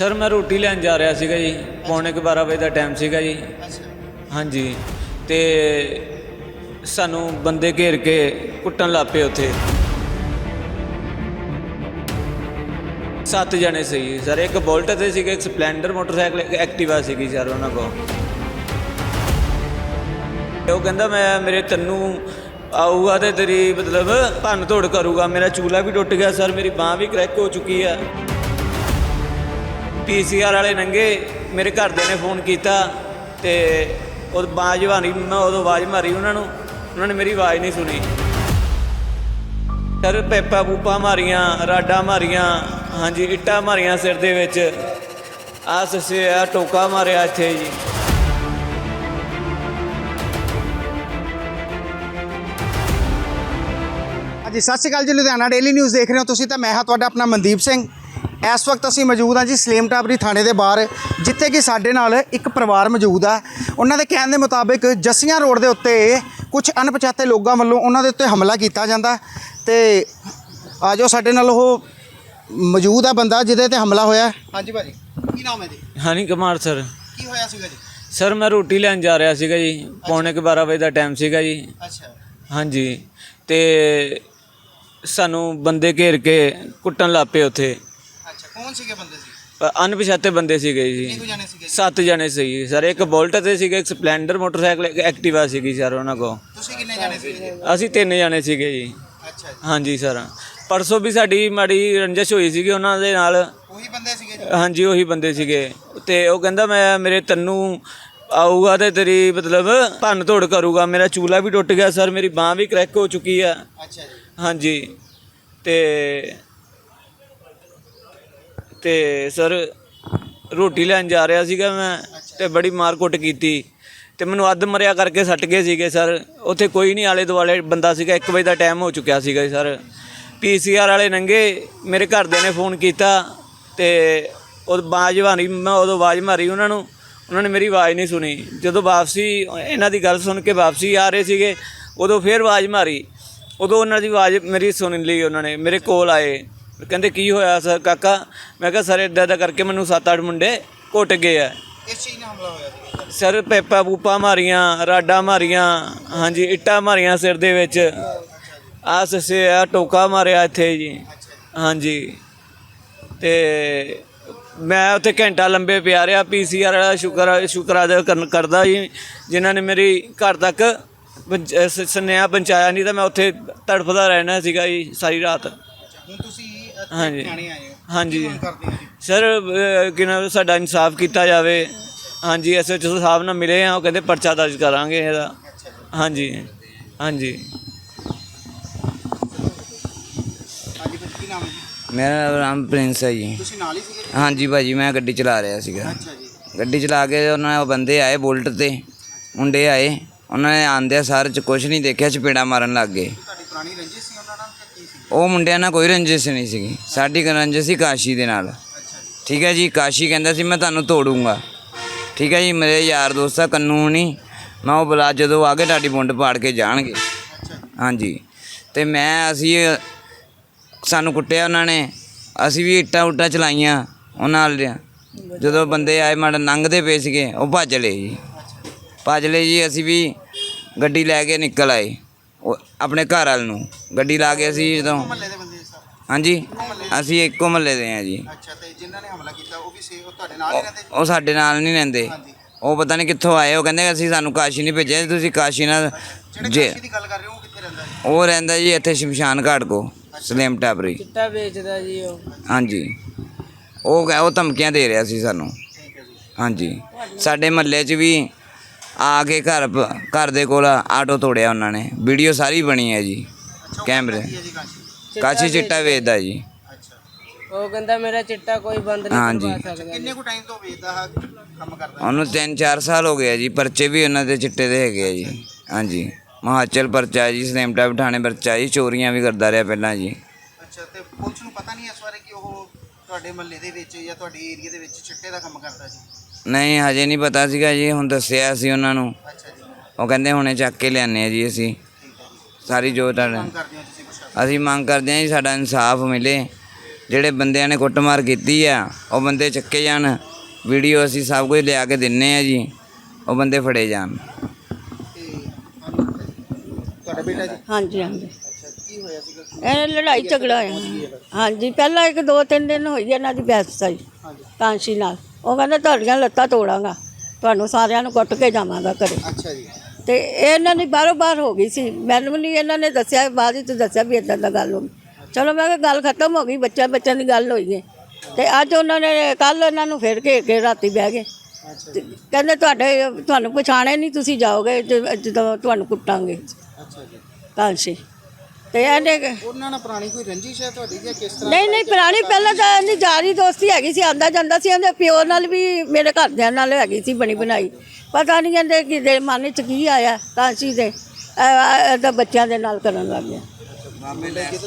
Sir ਮੈਂ ਰੋਟੀ ਲੈਣ ਜਾ ਰਿਹਾ ਸੀਗਾ ਜੀ। ਪੌਣੇ ਕੁ 12 ਵਜੇ ਦਾ ਟਾਈਮ ਸੀਗਾ ਜੀ। ਹਾਂਜੀ। ਤੇ ਸਾਨੂੰ ਬੰਦੇ ਘੇਰ ਕੇ ਕੁੱਟਣ ਲੱਪੇ ਉੱਥੇ। ਸੱਤ ਜਣੇ ਸੀ ਸਰ। ਇੱਕ ਬੋਲਟ ਤੇ ਸੀਗਾ ਇੱਕ ਸਪਲੈਂਡਰ ਮੋਟਰਸਾਈਕਲ ਇੱਕ ਐਕਟਿਵਾ ਸੀਗੀ ਸਰ ਉਹਨਾਂ ਕੋਲ। ਉਹ ਕਹਿੰਦਾ ਮੈਂ ਮੇਰੇ ਤੈਨੂੰ ਆਊਗਾ ਤੇ ਤੇਰੀ ਮਤਲਬ ਭੰਨ ਤੋੜ ਕਰੂਗਾ। ਮੇਰਾ ਚੂਲਾ ਵੀ ਟੁੱਟ ਗਿਆ ਸਰ। ਮੇਰੀ ਬਾਹ ਵੀ ਕ੍ਰੈਕ ਹੋ ਚੁੱਕੀ ਆ। ਪੀਸੀਆਰ ਵਾਲੇ ਨੰਗੇ ਮੇਰੇ ਘਰਦਿਆਂ ਨੇ ਫੋਨ ਕੀਤਾ ਤੇ ਉਹ ਬਾਜ ਮਾਰੀ, ਮੈਂ ਉਦੋਂ ਆਵਾਜ਼ ਮਾਰੀ ਉਹਨਾਂ ਨੂੰ, ਉਹਨਾਂ ਨੇ ਮੇਰੀ ਆਵਾਜ਼ ਨਹੀਂ ਸੁਣੀ। ਸਰ, ਪੈਪਾ ਪੂਪਾ ਮਾਰੀਆਂ, ਰਾਡਾ ਮਾਰੀਆਂ, ਹਾਂਜੀ, ਇੱਟਾਂ ਮਾਰੀਆਂ ਸਿਰ ਦੇ ਵਿੱਚ। ਆ ਸਸੇ ਆ ਟੋਕਾ ਮਾਰਿਆ ਇੱਥੇ ਜੀ। ਹਾਂਜੀ, ਸਤਿ ਸ਼੍ਰੀ ਅਕਾਲ ਜੀ, ਲੁਧਿਆਣਾ ਡੇਲੀ ਨਿਊਜ਼ ਦੇਖ ਰਹੇ ਹੋ ਤੁਸੀਂ ਤਾਂ ਮੈਂ ਹਾਂ ਤੁਹਾਡਾ ਆਪਣਾ ਮਨਦੀਪ ਸਿੰਘ। ਇਸ ਵਕਤ ਅਸੀਂ ਮੌਜੂਦ ਹਾਂ ਜੀ ਸਲੇਮ ਟਾਬਰੀ ਥਾਣੇ ਦੇ ਬਾਹਰ ਜਿੱਥੇ ਕਿ ਸਾਡੇ ਨਾਲ ਇੱਕ ਪਰਿਵਾਰ ਮੌਜੂਦ ਆ ਉਹਨਾਂ ਦੇ ਕਹਿਣ ਦੇ ਮੁਤਾਬਿਕ ਜੱਸੀਆਂ ਰੋਡ ਦੇ ਉੱਤੇ ਕੁਝ ਅਣਪਛਾਤੇ ਲੋਕਾਂ ਵੱਲੋਂ ਉਹਨਾਂ ਦੇ ਉੱਤੇ ਹਮਲਾ ਕੀਤਾ ਜਾਂਦਾ ਤੇ ਆਜੋ ਸਾਡੇ ਨਾਲ ਉਹ ਮੌਜੂਦ ਆ ਬੰਦਾ ਜਿਹਦੇ ਤੇ ਹਮਲਾ ਹੋਇਆ ਹਾਂਜੀ ਭਾਜੀ ਕੀ ਨਾਮ ਹੈ ਜੀ? ਹਾਨੀ ਕੁਮਾਰ ਸਰ। ਕੀ ਹੋਇਆ ਸੀਗਾ ਜੀ? ਸਰ ਮੈਂ ਰੋਟੀ ਲੈਣ ਜਾ ਰਿਹਾ ਸੀਗਾ ਜੀ ਪੌਣੇ ਕੁ 12 ਵਜੇ ਦਾ ਟਾਈਮ ਸੀਗਾ ਜੀ। ਅੱਛਾ। ਹਾਂਜੀ ਤੇ ਸਾਨੂੰ ਬੰਦੇ ਘੇਰ ਕੇ ਕੁੱਟਣ ਲੱਪੇ ਉੱਥੇ। ਅੱਛਾ ਕੌਣ ਸੀਗੇ ਬੰਦੇ ਸੀ? ਅਣਪਛਾਤੇ ਬੰਦੇ ਸੀਗੇ ਜੀ। ਜਾਣੇ ਸੀਗੇ ਸੱਤ ਜਣੇ ਸੀ ਸਰ ਇੱਕ ਬੋਲਟ ਤੇ ਸੀਗਾ ਇੱਕ ਸਪਲੈਂਡਰ ਮੋਟਰਸਾਈਕਲ ਇੱਕ ਐਕਟਿਵਾ ਸੀਗੀ ਸਰ ਉਹਨਾਂ ਕੋਲ। ਤੁਸੀਂ ਕਿੰਨੇ ਜਾਣੇ ਸੀਗੇ ਅਸੀਂ ਤਿੰਨ ਜਣੇ ਸੀਗੇ ਜੀ। ਅੱਛਾ ਜੀ। ਹਾਂਜੀ ਸਰ। ਪਰਸੋਂ ਵੀ ਸਾਡੀ ਮਾੜੀ ਰੰਜਿਸ਼ ਹੋਈ ਸੀਗੀ ਉਹਨਾਂ ਦੇ ਨਾਲ। ਉਹੀ ਬੰਦੇ ਸੀਗੇ ਜੀ? ਹਾਂਜੀ ਉਹੀ ਬੰਦੇ ਸੀਗੇ। ਤੇ ਉਹ ਕਹਿੰਦਾ ਮੈਂ ਮੇਰੇ ਤੈਨੂੰ ਆਊਗਾ ਤੇ ਤੇਰੀ ਮਤਲਬ ਭੰਨ ਤੋੜ ਕਰੂਗਾ। ਮੇਰਾ ਚੂਲਾ ਵੀ ਟੁੱਟ ਗਿਆ ਸਰ ਮੇਰੀ ਬਾਹ ਵੀ ਕ੍ਰੈਕ ਹੋ ਚੁੱਕੀ ਆ। ਅੱਛਾ ਜੀ। ਹਾਂਜੀ। ਤੇ ਤੇ ਸਰ ਰੋਟੀ ਲੈਣ ਜਾ ਰਿਹਾ ਸੀਗਾ ਮੈਂ ਤੇ ਬੜੀ ਮਾਰ ਕੁੱਟ ਕੀਤੀ ਤੇ ਮੈਨੂੰ ਅੱਧ ਮਰਿਆ ਕਰਕੇ ਸੱਟ ਗਏ ਸੀਗੇ ਸਰ। ਉੱਥੇ ਕੋਈ ਨਹੀਂ ਆਲੇ ਦੁਆਲੇ ਬੰਦਾ ਸੀਗਾ 1 ਵਜੇ ਦਾ ਟਾਈਮ ਹੋ ਚੁੱਕਿਆ ਸੀਗਾ ਜੀ ਸਰ। ਪੀਸੀਆਰ ਵਾਲੇ ਨੰਗੇ ਮੇਰੇ ਘਰਦਿਆਂ ਨੇ ਫੋਨ ਕੀਤਾ ਤੇ ਉਹ ਬਾਜ ਮਾਰੀ, ਮੈਂ ਉਦੋਂ ਆਵਾਜ਼ ਮਾਰੀ ਉਹਨਾਂ ਨੂੰ, ਉਹਨਾਂ ਨੇ ਮੇਰੀ ਆਵਾਜ਼ ਨਹੀਂ ਸੁਣੀ। ਜਦੋਂ ਵਾਪਸੀ, ਇਹਨਾਂ ਦੀ ਗੱਲ ਸੁਣ ਕੇ ਵਾਪਸੀ ਆ ਰਹੇ ਸੀਗੇ, ਉਦੋਂ ਫੇਰ ਆਵਾਜ਼ ਮਾਰੀ। ਉਦੋਂ ਉਹਨਾਂ ਦੀ ਆਵਾਜ਼ ਮੇਰੀ ਸੁਣ ਲਈ ਉਹਨਾਂ ਨੇ, ਮੇਰੇ ਕੋਲ ਆਏ। ਕਹਿੰਦੇ ਕੀ ਹੋਇਆ ਸਰ ਕਾਕਾ? ਮੈਂ ਕਿਹਾ ਸਰ ਇੱਦਾਂ ਦਾ ਕਰਕੇ ਮੈਨੂੰ 7-8 ਮੁੰਡੇ ਕੁੱਟ ਗਏ ਆ। ਇਸ ਚੀਜ਼ ਨਾਲ ਹਮਲਾ ਹੋਇਆ ਸੀ? ਸਰ ਪੈਪਾ ਪੂਪਾ ਮਾਰੀਆਂ ਰਾਡਾ ਮਾਰੀਆਂ ਹਾਂਜੀ ਇੱਟਾਂ ਮਾਰੀਆਂ ਸਿਰ ਦੇ ਵਿੱਚ। ਆ ਸਸੇ ਆ ਟੋਕਾ ਮਾਰਿਆ ਇੱਥੇ ਜੀ। ਹਾਂਜੀ। ਤੇ ਮੈਂ ਉੱਥੇ ਘੰਟਾ ਲੰਬੇ ਪਿਆ ਰਿਹਾ ਪੀਸੀਆਰ ਵਾਲਾ ਸ਼ੁਕਰ ਸ਼ੁਕਰ ਅਦਾ ਕਰਨ- ਕਰਦਾ ਜੀ ਜਿਨ੍ਹਾਂ ਨੇ ਮੇਰੀ ਘਰ ਤੱਕ ਪਹੁੰਚ- ਸ- ਸੁਨੇਹਾ ਪਹੁੰਚਾਇਆ ਨਹੀਂ ਤਾਂ ਮੈਂ ਉੱਥੇ ਤੜਫਦਾ ਰਹਿਣਾ ਸੀਗਾ ਜੀ ਸਾਰੀ ਰਾਤ। ਹਾਂਜੀ। ਥਾਣੇ ਆਏ ਹੋ ਹਾਂਜੀ। ਕਰਦੇ ਹੋ ਜੀ? ਸਰ ਅਹ, ਕਿ ਨਾ ਸਾਡਾ ਇਨਸਾਫ ਕੀਤਾ ਜਾਵੇ। ਹਾਂਜੀ ਐਸਐਚਓ ਸਾਹਿਬ ਨਾਲ ਮਿਲੇ ਆ ਉਹ ਕਹਿੰਦੇ ਪਰਚਾ ਦਰਜ ਕਰਾਂਗੇ ਇਹਦਾ। ਅੱਛਾ ਜੀ ਹਾਂਜੀ ਹਾਂਜੀ। ਹਾਂਜੀ ਫਿਰ ਕੀ ਨਾਮ ਹੈ ਜੀ? ਮੇਰਾ ਨਾਮ ਪ੍ਰਿੰਸ ਹੈ ਜੀ। ਤੁਸੀਂ ਨਾਲ ਹੀ ਸੀਗੇ? ਜੀ ਹਾਂਜੀ ਭਾਜੀ ਮੈਂ ਗੱਡੀ ਚਲਾ ਰਿਹਾ ਸੀਗਾ। ਅੱਛਾ ਜੀ। ਗੱਡੀ ਚਲਾ ਕੇ ਉਹਨਾਂ ਉਹ ਬੰਦੇ ਆਏ ਬੁਲਟ ਤੇ। ਮੁੰਡੇ ਆਏ। ਉਹਨਾਂ ਨੇ ਆਂਦਿਆ ਸਾਰ ਚ ਕੁਝ ਨਹੀਂ ਦੇਖਿਆ ਚਪੇੜਾ ਮਾਰਨ ਲੱਗ ਗਏ। ਤੁਹਾਡੀ ਪੁਰਾਣੀ ਰੰਜਿਸ਼ ਉਹ ਮੁੰਡਿਆਂ ਨਾਲ ਕੋਈ ਰੰਜਿਸ਼ ਨਹੀਂ ਸੀਗੀ। ਸਾਡੀ ਕੁ ਰੰਜਿਸ਼ ਸੀ ਕਾਸ਼ੀ ਦੇ ਨਾਲ। ਠੀਕ ਹੈ ਜੀ, ਕਾਸ਼ੀ ਕਹਿੰਦਾ ਸੀ, ਮੈਂ ਤੁਹਾਨੂੰ ਤੋੜੂੰਗਾ। ਠੀਕ ਹੈ ਜੀ, ਮੇਰੇ ਯਾਰ ਦੋਸਤ ਆ, ਕੰਨੂ ਨਹੀਂ ਮੈਂ ਉਹ ਬੁਲਾ ਜਦੋਂ ਆ ਕੇ ਤੁਹਾਡੀ ਬੁੰਡ ਪਾੜ ਕੇ ਜਾਣਗੇ। ਹਾਂਜੀ। ਤੇ ਮੈਂ ਅਸੀਂ ਸਾਨੂੰ ਕੁੱਟਿਆ ਉਹਨਾਂ ਨੇ। ਅਸੀਂ ਵੀ ਇੱਟਾਂ ਉੱਟਾਂ ਚਲਾਈਆਂ ਉਹਨਾਂ ਨਾਲ ਜਦੋਂ ਬੰਦੇ ਆਏ, ਮਾੜਾ ਲੰਘਦੇ ਪਏ ਸੀਗੇ, ਉਹ ਭੱਜ ਲਏ ਜੀ। ਭੱਜ ਲਏ ਜੀ, ਅਸੀਂ ਵੀ ਗੱਡੀ ਲੈ ਕੇ ਨਿਕਲ ਆਏ। ਉਹ ਆਪਣੇ ਘਰ ਵਾਲ ਨੂੰ। ਗੱਡੀ ਲਾ ਕੇ ਅਸੀਂ ਜਦੋਂ ਮਹੱਲੇ ਦੇ ਬੰਦੇ ਸਰ। ਹਾਂਜੀ। ਅਸੀਂ ਇੱਕੋ ਮਹੱਲੇ ਦੇ ਆ ਜੀ। ਅੱਛਾ ਤੇ ਜਿਨ੍ਹਾਂ ਨੇ ਹਮਲਾ ਕੀਤਾ ਉਹ ਵੀ ਸੇ ਉਹ ਤੁਹਾਡੇ ਨਾਲ ਹੀ ਰਹਿੰਦੇ ਉਹ ਸਾਡੇ ਨਾਲ ਨਹੀਂ ਰਹਿੰਦੇ। ਹਾਂਜੀ। ਉਹ ਪਤਾ ਨਹੀਂ ਕਿੱਥੋਂ ਆਏ ਉਹ ਕਹਿੰਦੇ ਅਸੀਂ ਸਾਨੂੰ ਕਾਸ਼ੀ ਨਹੀਂ ਭੇਜਿਆ ਤੁਸੀਂ ਕਾਸ਼ੀ ਨਾਲ ਜਿਹੜੇ ਜੇ ਕਾਸ਼ੀ ਦੀ ਗੱਲ ਕਰ ਰਹੇ ਹੋ ਉਹ ਕਿੱਥੇ ਰਹਿੰਦਾ ਜੀ? ਉਹ ਰਹਿੰਦਾ ਜੀ ਇੱਥੇ ਸ਼ਮਸ਼ਾਨ ਘਾਟ ਕੋ ਸਲੇਮ ਟਾਬਰੀ। ਚਿੱਟਾ ਵੇਚਦਾ ਜੀ ਉਹ। ਹਾਂਜੀ। ਉਹ ਕਹਿ- ਉਹ ਧਮਕੀਆਂ ਦੇ ਰਿਹਾ ਸੀ ਸਾਨੂੰ। ਠੀਕ ਹੈ ਜੀ। ਹਾਂਜੀ। ਸਾਡੇ ਮਹੱਲੇ 'ਚ ਵੀ ਆ ਕੇ ਘਰ ਪ- ਘਰ ਦੇ ਕੋਲ ਆਟੋ ਤੋੜਿਆ ਉਹਨਾਂ ਨੇ। ਵੀਡੀਓ ਸਾਰੀ ਬਣੀ ਹੈ ਜੀ ਕੈਮਰੇ। ਕਾਸ਼ੀ? ਚਿੱਟਾ ਵੇਚਦਾ। ਜੀ। ਉਹ ਕਹਿੰਦਾ ਮੇਰਾ ਚਿੱਟਾ ਕੋਈ ਬੰਦ ਨਹੀਂ ਹਾਂਜੀ। ਕਰਵਾ ਸਕਦਾ ਕਿੰਨੇ ਕੁ ਟਾਈਮ ਤੋਂ ਵੇਚਦਾ ਹੈ ਕੰਮ ਕਰਦਾ ਉਹਨੂੰ 3-4 ਸਾਲ ਹੋ ਗਏ ਆ ਜੀ ਪਰਚੇ ਵੀ ਉਹਨਾਂ ਦੇ ਚਿੱਟੇ ਦੇ ਹੈਗੇ ਆ ਜੀ। ਹਾਂਜੀ। ਮਹਾਚਲ ਪਰਚਾ ਹੈ ਜੀ ਸਲੇਮ ਟਾਈਪ ਥਾਣੇ ਪਰਚਾ ਜੀ ਚੋਰੀਆਂ ਵੀ ਕਰਦਾ ਰਿਹਾ ਪਹਿਲਾਂ ਜੀ। ਅੱਛਾ ਤੇ ਪੁਲਿਸ ਨੂੰ ਪਤਾ ਨਹੀਂ ਇਸ ਬਾਰੇ ਕਿ ਉਹ ਤੁਹਾਡੇ ਮਹੱਲੇ ਦੇ ਵਿੱਚ ਜਾਂ ਤੁਹਾਡੇ ਏਰੀਆ ਦੇ ਵਿੱਚ ਚਿੱਟੇ ਦਾ ਕੰਮ ਕਰਦਾ ਜੀ? ਨਹੀਂ ਹਜੇ ਨਹੀਂ ਪਤਾ ਸੀਗਾ ਜੀ ਹੁਣ ਦੱਸਿਆ ਸੀ ਉਹਨਾਂ ਨੂੰ। ਅੱਛਾ ਜੀ ਉਹ ਕਹਿੰਦੇ ਹੁਣੇ ਚੱਕ ਕੇ ਲਿਆਨੇ ਆ ਜੀ ਅਸੀਂ। ਸਾਰੀ ਜੋ ਤੁਹਾਡਾ ਕਰਦੇ ਹੋ ਤੁਸੀਂ ਕੁਛ ਅਸੀਂ ਮੰਗ ਕਰਦੇ ਹਾਂ ਜੀ ਸਾਡਾ ਇਨਸਾਫ ਮਿਲੇ। ਜਿਹੜੇ ਬੰਦਿਆਂ ਨੇ ਕੁੱਟਮਾਰ ਕੀਤੀ ਆ ਉਹ ਬੰਦੇ ਚੱਕੇ ਜਾਣ। ਵੀਡੀਓ ਅਸੀਂ ਸਭ ਕੁਝ ਲਿਆ ਕੇ ਦਿੰਨੇ ਆ ਜੀ ਉਹ ਬੰਦੇ ਫੜੇ ਜਾਣ। ਤੁਹਾਡਾ ਬੇਟਾ ਜੀ? ਹਾਂਜੀ ਹਾਂਜੀ। ਕੀ ਹੋਇਆ ਸੀਗਾ? ਇਹ ਲੜਾਈ ਝਗੜਾ ਹੋਇਆ। ਹਾਂਜੀ ਪਹਿਲਾਂ ਇੱਕ ਦੋ ਤਿੰਨ ਦਿਨ ਹੋਈ ਇਹਨਾਂ ਦੀ ਬਹਿਸ ਸਾਈ ਕਾਂਸ਼ੀ ਨਾਲ। ਉਹ ਕਹਿੰਦਾ ਤੁਹਾਡੀਆਂ ਲੱਤਾਂ ਤੋੜਾਂਗਾ। ਤੁਹਾਨੂੰ ਸਾਰਿਆਂ ਨੂੰ ਕੁੱਟ ਕੇ ਜਾਵਾਂਗਾ ਘਰੇ। ਅੱਛਾ ਜੀ। ਤੇ ਇਹਨਾਂ ਦੀ ਬਾਰੋ ਬਾਰ ਹੋ ਗਈ ਸੀ। ਮੈਨੂੰ ਨਹੀਂ ਇਹਨਾਂ ਨੇ ਦੱਸਿਆ ਬਾਅਦ ਵਿੱਚ ਦੱਸਿਆ ਵੀ ਇਦਾਂ ਦਾ ਗੱਲ ਹੋ ਗਈ। ਚਲੋ ਮੈਂ ਕਿਹਾ ਗੱਲ ਖਤਮ ਹੋ ਗਈ ਬੱਚਾ ਬੱਚਿਆਂ ਦੀ ਗੱਲ ਹੋਈ ਹੈ। ਤੇ ਅੱਜ ਉਹਨਾਂ ਨੇ ਕੱਲ ਇਹਨਾਂ ਨੂੰ ਫਿਰ ਘੇਰ ਕੇ ਰਾਤੀ ਬਹਿ ਗਏ। ਤੇ ਕਹਿੰਦੇ ਤੁਹਾਡੇ ਤੁਹਾਨੂੰ ਪਛਾਣੇ ਨਹੀਂ ਤੁਸੀਂ ਜਾਓਗੇ ਜਦੋਂ ਤੁਹਾਨੂੰ ਕੁੱਟਾਂਗੇ। ਅੱਛਾ ਜੀ। ਕਾਂਸ਼ੀ। ਤੇ ਇਹਨੇ ਉਹਨਾਂ ਨਾਲ ਪੁਰਾਣੀ ਕੋਈ ਰੰਜਿਸ਼ ਹੈ ਤੁਹਾਡੀ ਜਾਂ ਕਿਸ ਤਰ੍ਹਾਂ ਨਹੀਂ ਨਹੀਂ ਪੁਰਾਣੀ ਪਹਿਲਾਂ ਤਾਂ ਇਹਦੀ ਜਾਰੀ ਦੋਸਤੀ ਹੈਗੀ ਸੀ ਆਂਦਾ ਜਾਂਦਾ ਸੀ ਇਹਦੇ ਪਿਓ ਨਾਲ ਵੀ ਮੇਰੇ ਘਰਦਿਆਂ ਨਾਲ ਹੈਗੀ ਸੀ ਬਣੀ ਬਣਾਈ। ਪਤਾ ਨਹੀਂ ਕਹਿੰਦੇ ਕਿ ਦੇ ਮਨ ਵਿੱਚ ਕੀ ਆਇਆ ਕਾਂਸੀ ਦੇ ਇਹਦਾ ਬੱਚਿਆਂ ਦੇ ਨਾਲ ਕਰਨ ਲੱਗ ਗਿਆ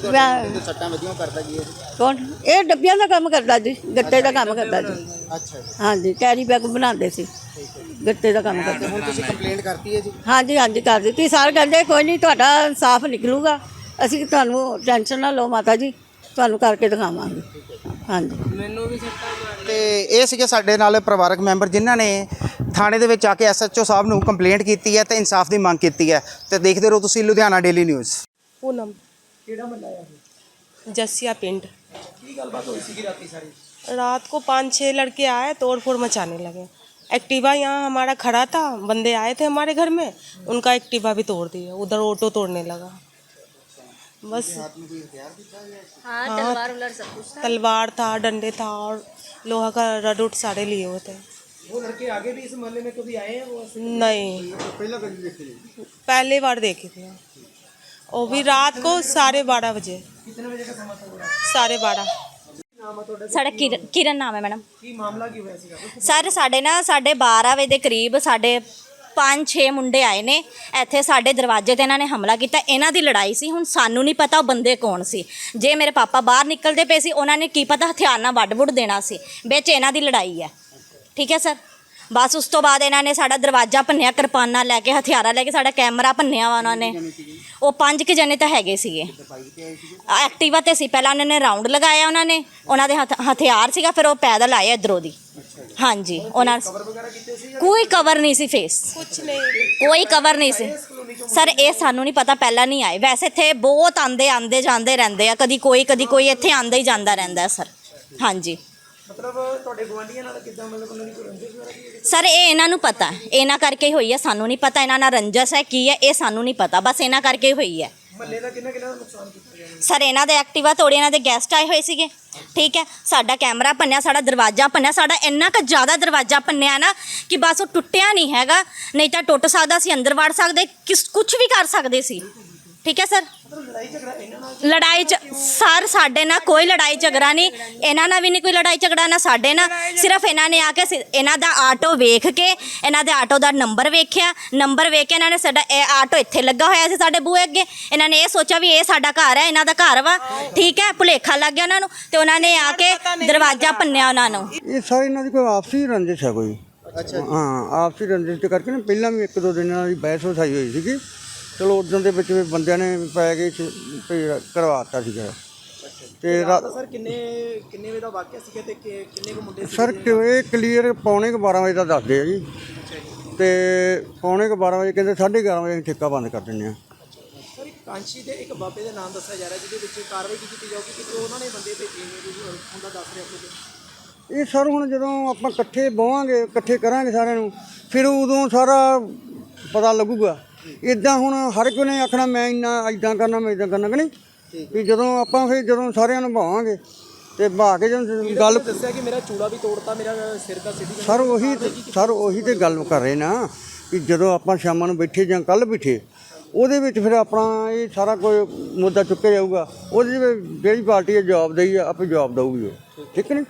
ਮੈਂ- ਸੱਟਾਂ ਵਧੀਆਂ ਕਰਦਾ ਜੀ ਇਹ? ਕੌਣ? ਇਹ ਡੱਬਿਆਂ ਦਾ ਕੰਮ ਕਰਦਾ ਜੀ ਗੱਤੇ ਦਾ ਕੰਮ ਕਰਦਾ ਜੀ। ਅੱਛਾ ਜੀ। ਹਾਂਜੀ ਕੈਰੀ ਬੈਗ ਬਣਾਉਂਦੇ ਸੀ ਗੱਤੇ ਦਾ ਕੰਮ ਕਰਦੇ। ਹੁਣ ਤੁਸੀਂ ਕੰਪਲੇਂਟ ਕਰਤੀ ਹੈ ਜੀ? ਹਾਂਜੀ ਹਾਂਜੀ ਕਰ ਦਿੱਤੀ। ਸਰ ਕਹਿੰਦੇ ਕੋਈ ਨਹੀਂ ਤੁਹਾਡਾ ਇਨਸਾਫ ਨਿਕਲੂਗਾ। ਅਸੀਂ ਤੁਹਾਨੂੰ ਟੈਨਸ਼ਨ ਨਾ ਲਓ ਮਾਤਾ ਜੀ ਤੁਹਾਨੂੰ ਕਰਕੇ ਦਿਖਾਵਾਂਗੇ ਹਾਂਜੀ ਤੇ ਇਹ ਸੀਗੇ ਸਾਡੇ ਨਾਲ ਪਰਿਵਾਰਕ ਮੈਂਬਰ ਜਿਨ੍ਹਾਂ ਨੇ ਥਾਣੇ ਦੇ ਵਿੱਚ ਆ ਕੇ ਐਸਐਚਓ ਸਾਹਿਬ ਨੂੰ ਕੰਪਲੇਂਟ ਕੀਤੀ ਹੈ ਤੇ ਇਨਸਾਫ ਦੀ ਮੰਗ ਕੀਤੀ ਹੈ ਤੇ ਦੇਖਦੇ ਰਹੋ ਤੁਸੀਂ ਲੁਧਿਆਣਾ ਡੇਲੀ ਨਿਊਜ਼ पूनम ਕਿਹੜਾ ਮੱਲਾ है जसिया पिंड की गलबात हुई सी रात सारी रात को पाँच छह लड़के आए तोड़ फोड़ मचाने लगे एक्टिवा यहाँ हमारा खड़ा था बंदे आए थे हमारे घर में उनका एक्टिवा भी तोड़ दिया उधर ऑटो तोड़ने लगा बस हाँ तलवार था डंडे था और लोहा का रड उट सारे लिए हुए थे वो लड़के आगे भी इस मोहल्ले में कभी आए हैं वो नहीं पहले बार देखे थे वो भी रात को साढ़े बारह बजे कितने बजे का समय था साढ़े बारह ਸਾਡਾ ਕਿਰਨ ਕਿਰਨ ਨਾਮ ਹੈ ਮੈਡਮ ਕੀ ਮਾਮਲਾ ਕੀ ਹੋਇਆ ਸੀਗਾ ਸਰ ਸਾਡੇ ਨਾ ਸਾਡੇ 12 ਵਜੇ ਦੇ ਕਰੀਬ ਸਾਡੇ 5-6 ਮੁੰਡੇ ਆਏ ਨੇ, ਇੱਥੇ ਸਾਡੇ ਦਰਵਾਜ਼ੇ ਤੇ ਇਹਨਾਂ ਨੇ ਹਮਲਾ ਕੀਤਾ। ਇਹਨਾਂ ਦੀ ਲੜਾਈ ਸੀ, ਹੁਣ ਸਾਨੂੰ ਨਹੀਂ ਪਤਾ ਉਹ ਬੰਦੇ ਕੌਣ ਸੀ। ਜੇ ਮੇਰੇ ਪਾਪਾ ਬਾਹਰ ਨਿਕਲਦੇ ਪਏ ਸੀ, ਉਹਨਾਂ ਨੇ ਕੀ ਪਤਾ ਹਥਿਆਰ ਨਾਲ ਵੱਢ ਵੁੱਢ ਦੇਣਾ ਸੀ। ਵਿੱਚ ਇਹਨਾਂ ਦੀ ਲੜਾਈ ਹੈ। ਠੀਕ ਹੈ, ਸਰ? ਬਸ ਉਸ ਤੋਂ ਬਾਅਦ ਇਹਨਾਂ ਨੇ ਸਾਡਾ ਦਰਵਾਜ਼ਾ ਭੰਨਿਆ, ਕਿਰਪਾਨਾਂ ਲੈ ਕੇ, ਹਥਿਆਰਾਂ ਲੈ ਕੇ, ਸਾਡਾ ਕੈਮਰਾ ਭੰਨਿਆ ਵਾ ਉਹਨਾਂ ਨੇ। ਉਹ ਪੰਜ ਕੁ ਜਣੇ ਤਾਂ ਹੈਗੇ ਸੀਗੇ। ਐਕਟਿਵਾ ਤੇ ਸੀ, ਪਹਿਲਾਂ ਉਹਨਾਂ ਨੇ ਰਾਉਂਡ ਲਗਾਇਆ ਉਹਨਾਂ ਨੇ। ਉਹਨਾਂ ਦੇ ਹਥ- ਹਥਿਆਰ ਸੀਗਾ, ਫਿਰ ਉਹ ਪੈਦਲ ਆਏ ਇਧਰੋਂ ਦੀ। ਹਾਂਜੀ, ਉਹਨਾਂ ਕੋਈ ਕਵਰ ਨਹੀਂ ਸੀ ਫੇਸ ਕੁਝ ਨਹੀਂ। ਕੋਈ ਕਵਰ ਨਹੀਂ ਸੀ। ਸਰ ਇਹ ਸਾਨੂੰ ਨਹੀਂ ਪਤਾ ਪਹਿਲਾਂ ਨਹੀਂ ਆਏ। ਵੈਸੇ ਇੱਥੇ ਬਹੁਤ ਆਂਦੇ ਆਂਦੇ ਜਾਂਦੇ ਰਹਿੰਦੇ ਆ। ਕਦੀ ਕੋਈ ਕਦੀ ਕੋਈ ਇੱਥੇ ਆਂਦਾ ਹੀ ਜਾਂਦਾ ਰਹਿੰਦਾ ਸਰ ਹਾਂਜੀ। ਸਰ ਇਹ ਇਹਨਾਂ ਨੂੰ ਪਤਾ। ਇਹਨਾਂ ਕਰਕੇ ਹੋਈ ਹੈ ਸਾਨੂੰ ਨਹੀਂ ਪਤਾ। ਇਹਨਾਂ ਨਾਲ ਰੰਜਸ ਹੈ ਕੀ ਹੈ ਇਹ ਸਾਨੂੰ ਨਹੀਂ ਪਤਾ। ਬਸ ਇਹਨਾਂ ਕਰਕੇ ਹੀ ਹੋਈ ਹੈ। ਮਹੱਲੇ ਦਾ ਕਿੰਨਾ ਕਿੰਨਾ ਨੁਕਸਾਨ ਕੀਤਾ ਗਿਆ ਸਰ, ਇਹਨਾਂ ਦੇ ਐਕਟਿਵਾ ਤੋੜੇ ਇਹਨਾਂ ਦੇ ਗੈਸਟ ਆਏ ਹੋਏ ਸੀਗੇ। ਠੀਕ ਹੈ? ਸਾਡਾ ਕੈਮਰਾ ਭੰਨਿਆ, ਸਾਡਾ ਦਰਵਾਜ਼ਾ ਭੰਨਿਆ, ਸਾਡਾ ਇੰਨਾ ਕੁ ਜ਼ਿਆਦਾ ਦਰਵਾਜ਼ਾ ਭੰਨਿਆ ਨਾ ਕਿ ਬਸ ਉਹ ਟੁੱਟਿਆ ਨਹੀਂ ਹੈਗਾ। ਨਹੀਂ ਤਾਂ ਟੁੱਟ ਸਕਦਾ ਸੀ, ਅੰਦਰ ਵੜ ਸਕਦੇ, ਕਿਸ ਕੁਝ ਵੀ ਕਰ ਸਕਦੇ ਸੀ। ਠੀਕ ਹੈ ਸਰ? ਲੜਾਈ ਚ ਸਰ ਸਾਡੇ ਨਾਲ ਕੋਈ ਲੜਾਈ ਝਗੜਾ ਨਹੀਂ। ਇਹਨਾਂ ਨਾਲ ਵੀ ਨਹੀਂ ਕੋਈ ਲੜਾਈ ਝਗੜਾ ਨਾ ਸਾਡੇ ਨਾਲ। ਸਿਰਫ ਇਹਨਾਂ ਨੇ ਆ ਕੇ ਸਿ- ਇਹਨਾਂ ਦਾ ਆਟੋ ਵੇਖ ਕੇ ਇਹਨਾਂ ਦੇ ਆਟੋ ਦਾ ਨੰਬਰ ਵੇਖਿਆ। ਨੰਬਰ ਵੇਖ ਕੇ ਇਹਨਾਂ ਨੇ ਸਾਡਾ ਇਹ ਆਟੋ ਇੱਥੇ ਲੱਗਾ ਹੋਇਆ ਸੀ ਸਾਡੇ ਬੂਹੇ ਅੱਗੇ। ਇਹਨਾਂ ਨੇ ਇਹ ਸੋਚਿਆ ਵੀ ਇਹ ਸਾਡਾ ਘਰ ਹੈ ਇਹਨਾਂ ਦਾ ਘਰ ਵਾ। ਠੀਕ ਹੈ ਭੁਲੇਖਾ ਲੱਗ ਗਿਆ ਉਹਨਾਂ ਨੂੰ ਤੇ ਉਹਨਾਂ ਨੇ ਆ ਕੇ ਦਰਵਾਜ਼ਾ ਭੰਨਿਆ ਉਹਨਾਂ ਨੂੰ। ਇਹ ਸਾਰੀ ਇਹਨਾਂ ਦੀ ਕੋਈ ਆਪਸੀ ਰੰਜਿਸ਼ ਹੈ ਕੋਈ? ਅੱਛਾ ਹਾਂ ਆਪਸੀ ਰੰਜਿਸ਼ ਦੇ ਕਰਕੇ ਨਾ ਪਹਿਲਾਂ ਵੀ ਇੱਕ ਦੋ ਦਿਨ ਦੀ ਬਹਿਸ ਵਸਾਈ ਹੋਈ ਸੀਗੀ। ਚਲੋ ਉਦੋਂ ਦੇ ਵਿੱਚ ਵੀ ਬੰਦਿਆਂ ਨੇ ਪੈ ਕੇ ਚ- ਵੀ ਕਰਵਾਤਾ ਸੀਗਾ। ਤੇ ਰਾ- ਸਰ ਕਿੰਨੇ ਕਿੰਨੇ ਵਜੇ ਦਾ ਵਾਕਿਆ ਸੀਗਾ ਤੇ ਕਿ- ਕਿੰਨੇ ਕੁ ਮੁੰਡੇ ਸਰ ਕਿਵੇਂ ਕਲੀਅਰ ਪੌਣੇ ਕੁ 12 ਵਜੇ ਦਾ ਦੱਸਦੇ ਆ ਜੀ। ਤੇ ਪੌਣੇ ਕੁ 12 ਵਜੇ ਕਹਿੰਦੇ 11:30 ਵਜੇ ਅਸੀਂ ਠੇਕਾ ਬੰਦ ਕਰ ਦਿੰਦੇ ਆ ਸਰ ਇੱਕ ਕਾਂਸ਼ੀ ਦੇ ਇੱਕ ਬਾਬੇ ਦਾ ਨਾਮ ਦੱਸਿਆ ਜਾ ਰਿਹਾ ਜਿਹਦੇ ਵਿੱਚ ਕਾਰਵਾਈ ਕੀ ਕੀਤੀ ਜਾਊਗੀ ਕਿ ਉਹਨਾਂ ਨੇ ਬੰਦੇ ਭੇਜੇ ਨੇ ਜੀ ਹੁੰਦਾ ਦੱਸ ਰਿਹਾ ਕੁਝ ਇਹ ਸਰ ਹੁਣ ਜਦੋਂ ਆਪਾਂ ਇਕੱਠੇ ਬਵਾਂਗੇ ਇਕੱਠੇ ਕਰਾਂਗੇ ਸਾਰਿਆਂ ਨੂੰ ਫਿਰ ਉਦੋਂ ਸਾਰਾ ਪਤਾ ਲੱਗੂਗਾ। ਇਦਾਂ ਹੁਣ ਹਰ ਕੋਈ ਨੇ ਆਖਣਾ ਮੈਂ ਇੰਨਾ ਇਦਾਂ ਕਰਨਾ ਮੈਂ ਇਦਾਂ ਕਰਨਾ ਕਿ ਨਹੀਂ? ਵੀ ਜਦੋਂ ਆਪਾਂ ਫਿਰ ਜਦੋਂ ਸਾਰਿਆਂ ਨੂੰ ਭਾਵਾਂਗੇ ਤੇ ਭਾ ਕੇ ਜਦੋਂ ਗੱਲ ਦੱਸਿਆ ਕਿ ਮੇਰਾ ਚੂੜਾ ਵੀ ਤੋੜਤਾ ਮੇਰਾ ਸਿਰ ਦਾ ਸਿੱਧੀ ਸਰ ਉਹੀ ਸਰ ਉਹੀ ਤੇ ਗੱਲ ਕਰ ਰਹੇ ਨਾ ਕਿ ਜਦੋਂ ਆਪਾਂ ਸ਼ਾਮਾਂ ਨੂੰ ਬੈਠੇ ਜਾਂ ਕੱਲ ਬੈਠੇ ਉਹਦੇ ਵਿੱਚ ਫਿਰ ਆਪਣਾ ਇਹ ਸਾਰਾ ਕੋਈ ਮੁੱਦਾ ਚੁੱਕਿਆ ਜਾਊਗਾ। ਉਹਦੇ ਵਿੱਚ ਜਿਹੜੀ ਪਾਰਟੀ ਜਵਾਬ ਦੇਈ ਆ ਆਪੇ ਜਵਾਬ ਦਊਗੀ ਉਹ। ਠੀਕ ਨਹੀਂ?